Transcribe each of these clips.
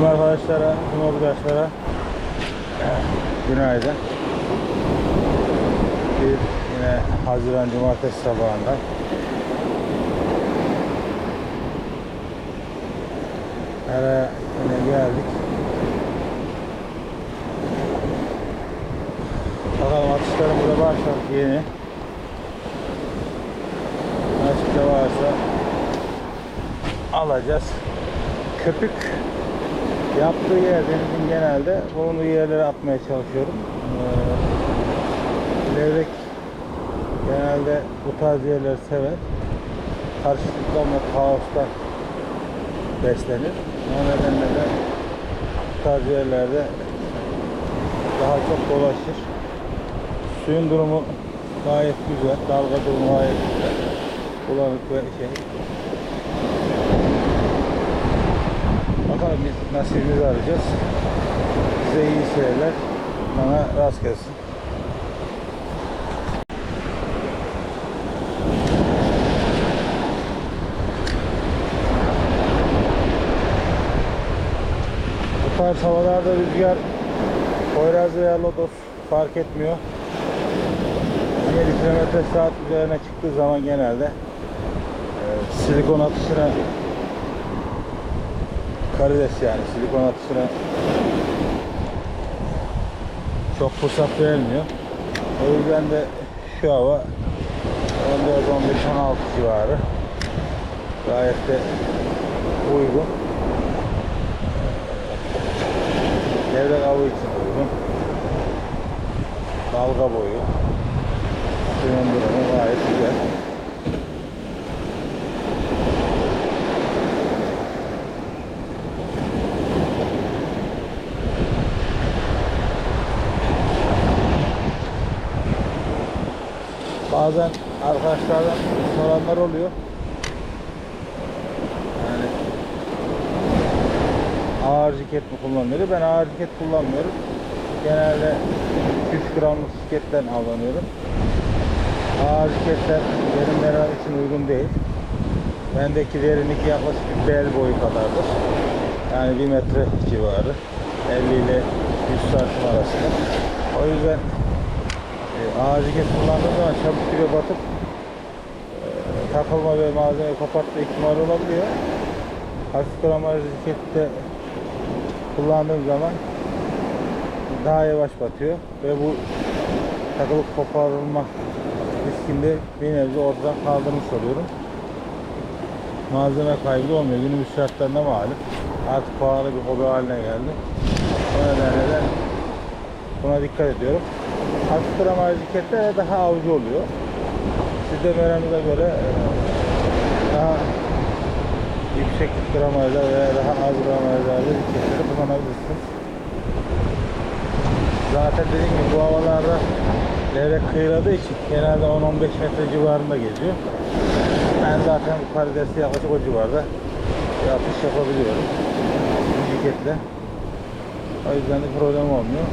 arkadaşlara, tüm arkadaşlara günaydın. Bir yine Haziran Cumartesi sabahından Ara yine geldik. Bakalım atışlarımız da başladı yeni. Açıkta varsa alacağız. Köpük yaptığı yer denizin genelde bulunduğu yerlere atmaya çalışıyorum. Ee, levrek genelde bu tarz yerleri sever. Karışıklıktan ve kaostan beslenir. O nedenle de bu tarz yerlerde daha çok dolaşır. Suyun durumu gayet güzel. Dalga durumu gayet güzel. Bulanık ve şey. Bakalım biz nasibimizi arayacağız. Size iyi seyirler. Bana rast gelsin. Bu tarz havalarda rüzgar Poyraz veya Lodos fark etmiyor. 7 km saat üzerine çıktığı zaman genelde e, silikon atışına karides yani silikon atışına çok fırsat verilmiyor. O yüzden de şu hava 14, 15, 16 civarı gayet de uygun. Levrek avı için uygun. Dalga boyu. Suyun durumu gayet güzel. Bazen arkadaşlardan soranlar oluyor. Yani ağır ciket mi kullanılıyor? Ben ağır ciket kullanmıyorum. Genelde 3 gramlık ciketten avlanıyorum. Ağır ciketler benim merak için uygun değil. Bendeki derinlik yaklaşık bir bel boyu kadardır. Yani 1 metre civarı. 50 ile 100 santim arasında. O yüzden ciket kullandığım zaman çabuk dibe batıp e, takılma ve malzeme kopartma ihtimali olabiliyor. Hafif gramaj cikette kullandığım zaman daha yavaş batıyor ve bu takılıp koparılma riskinde bir nebze ortadan kaldırmış oluyorum. Malzeme kaybı olmuyor. Günümüz şartlarında malum. Artık pahalı bir hobi haline geldi. O nedenle de buna dikkat ediyorum. Hafif gramaj ciketler daha avcı oluyor. Siz de meranıza göre e, daha yüksek gramajda veya daha az gramajlarda ciketleri kullanabilirsiniz. Zaten dediğim gibi bu havalarda levrek kıyıladığı için genelde 10-15 metre civarında geziyor. Ben zaten bu karidesli yaklaşık o civarda atış yapabiliyorum. Bu. O yüzden de problem olmuyor.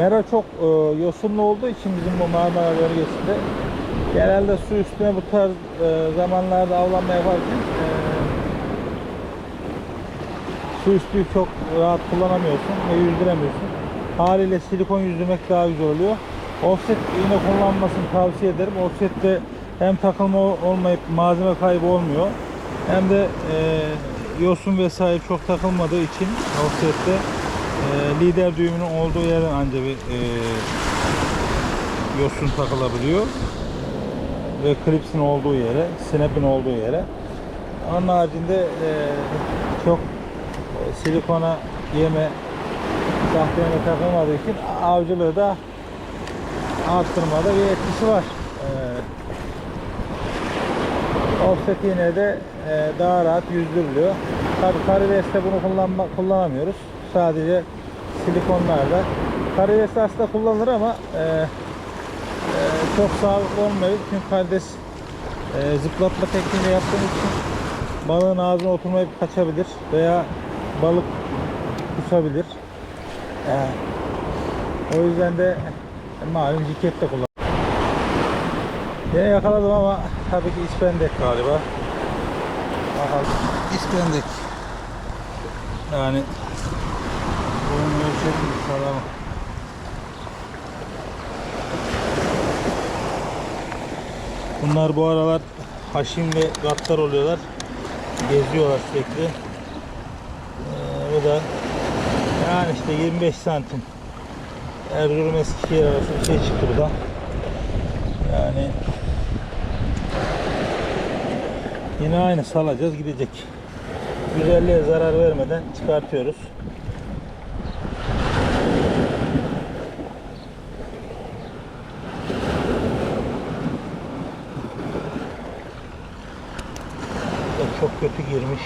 Mera çok e, yosunlu olduğu için bizim bu Marmara bölgesinde genelde su üstüne bu tarz e, zamanlarda avlanma yaparken e, su üstü çok rahat kullanamıyorsun ve yüzdüremiyorsun. Haliyle silikon yüzdürmek daha güzel oluyor. Offset iğne kullanmasını tavsiye ederim. Offset'te hem takılma olmayıp malzeme kaybı olmuyor. Hem de e, yosun vesaire çok takılmadığı için offset'te e, lider düğümünün olduğu yerden anca bir e, yosun takılabiliyor ve klipsin olduğu yere, snap'in olduğu yere. Onun haricinde e, çok e, silikona yeme, sahte yeme takılmadığı için avcılığı da arttırmada bir etkisi var. E, offset yine de e, daha rahat yüzdürülüyor. Tabi karideste bunu kullanma, kullanamıyoruz. Sadece silikonlarda. Karides aslında kullanılır ama e, e, çok sağlıklı olmuyor. Çünkü karides e, zıplatma tekniğiyle yaptığımız için balığın ağzına oturmayıp kaçabilir veya balık kusabilir. Ee, o yüzden de malum ciket de kullan. Yine yakaladım ama tabii ki ispendek galiba. Bakalım. İspendek. Yani Bunlar bu aralar haşim ve gattar oluyorlar. Geziyorlar sürekli. Ee, bu da yani işte 25 santim. Erzurum Eskişehir arası bir şey çıktı bu da. Yani yine aynı salacağız gidecek. Güzelliğe zarar vermeden çıkartıyoruz. Çok kötü girmiş.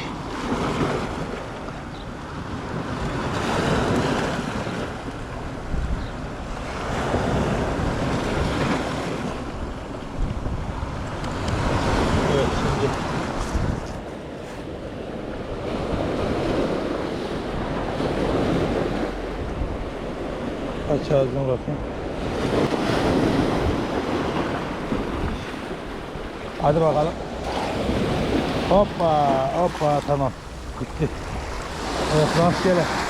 Evet şimdi aç ağzını bakayım. Hadi bakalım. Hoppa hoppa tamam. Bitti. Evet rastgele.